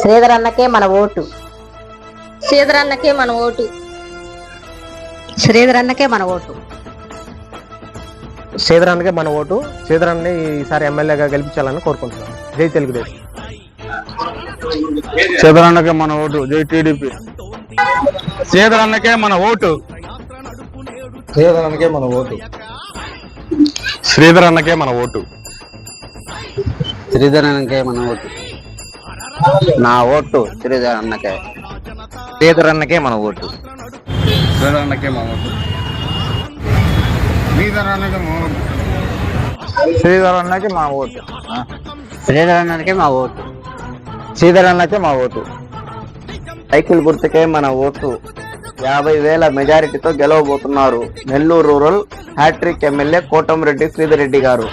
శ్రీధర్ అన్నకే మన ఓటు. శ్రీధర్ అన్నకే మన ఓటు. శ్రీధర్ అన్నకే మన ఓటు. శ్రీధరానికి మన ఓటు. శ్రీధరాన్ని ఈసారి ఎమ్మెల్యేగా గెలిపించాలని కోరుకుంటున్నాం. జై తెలుగుదేశం. శ్రీధరన్నకే మన ఓటు. జై టీడీపీ. శ్రీధరన్నకే మన ఓటు. శ్రీధరానికే మన ఓటు. శ్రీధరన్నకే మన ఓటు. శ్రీధరన్నకే మన ఓటు. నా ఓటు శ్రీధర్ అన్నకే. శ్రీధరానికే మన ఓటు. శ్రీధరన్నకే మన ఓటు. శ్రీధరన్నకే మా ఓటు. శ్రీధర్ అన్నకే మా ఓటు. శ్రీధరానికే మా ఓటు. సైకిల్ గుర్తుకే మన ఓటు. యాభై వేల మెజారిటీతో గెలవబోతున్నారు Nellore rural hat trick MLA Kotamreddy Sridhar Reddy గారు.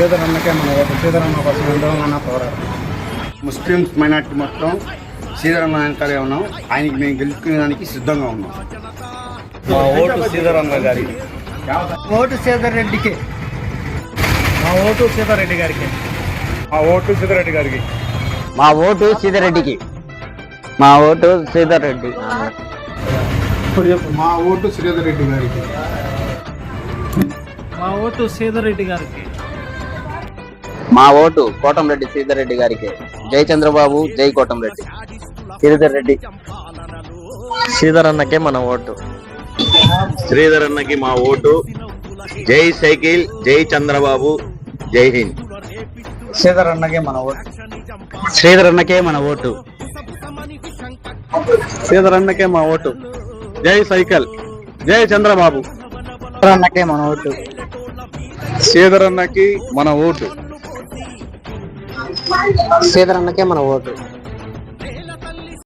శ్రీధరన్నకే మన ఓటు శ్రీధరన్న కోసం ఎంతోమన్నా పోరాడు ముస్లిమ్స్ మైనార్టీ మొత్తం శ్రీధరన్న వెనకాలే ఉన్నాం. ఆయనకి మేము గెలుచుకునేదానికి సిద్ధంగా ఉన్నాం. మా ఓటు శ్రీధరన్న గారికి ఓటు శ్రీధర్ రెడ్డికి. మా ఓటు సీతారెడ్డి గారికి. మా ఓటు సీతారెడ్డి గారికి. మా ఓటు శ్రీధర్ రెడ్డికి. మా ఓటు శ్రీధర్ రెడ్డి. మా ఓటు శ్రీధర్ రెడ్డి గారికి. మా ఓటు సీతారెడ్డి గారికి. మా ఓటు కోటంరెడ్డి శ్రీధర్ రెడ్డి గారికి. జై చంద్రబాబు జై కోటంరెడ్డి. శ్రీధర్ రెడ్డి శ్రీధరన్నకే మన ఓటు. శ్రీధరన్నకి మా ఓటు. జై సైకిల్ జై చంద్రబాబు జై హింద్. శ్రీధరన్నకే మన ఓటు. శ్రీధరన్నకే మన ఓటు. శ్రీధరన్నకే మా ఓటు. జై సైకిల్ జై చంద్రబాబు. అన్నకే మన ఓటు. శ్రీధరన్నకి మన ఓటు. శ్రీధరన్నకే మన ఓటు.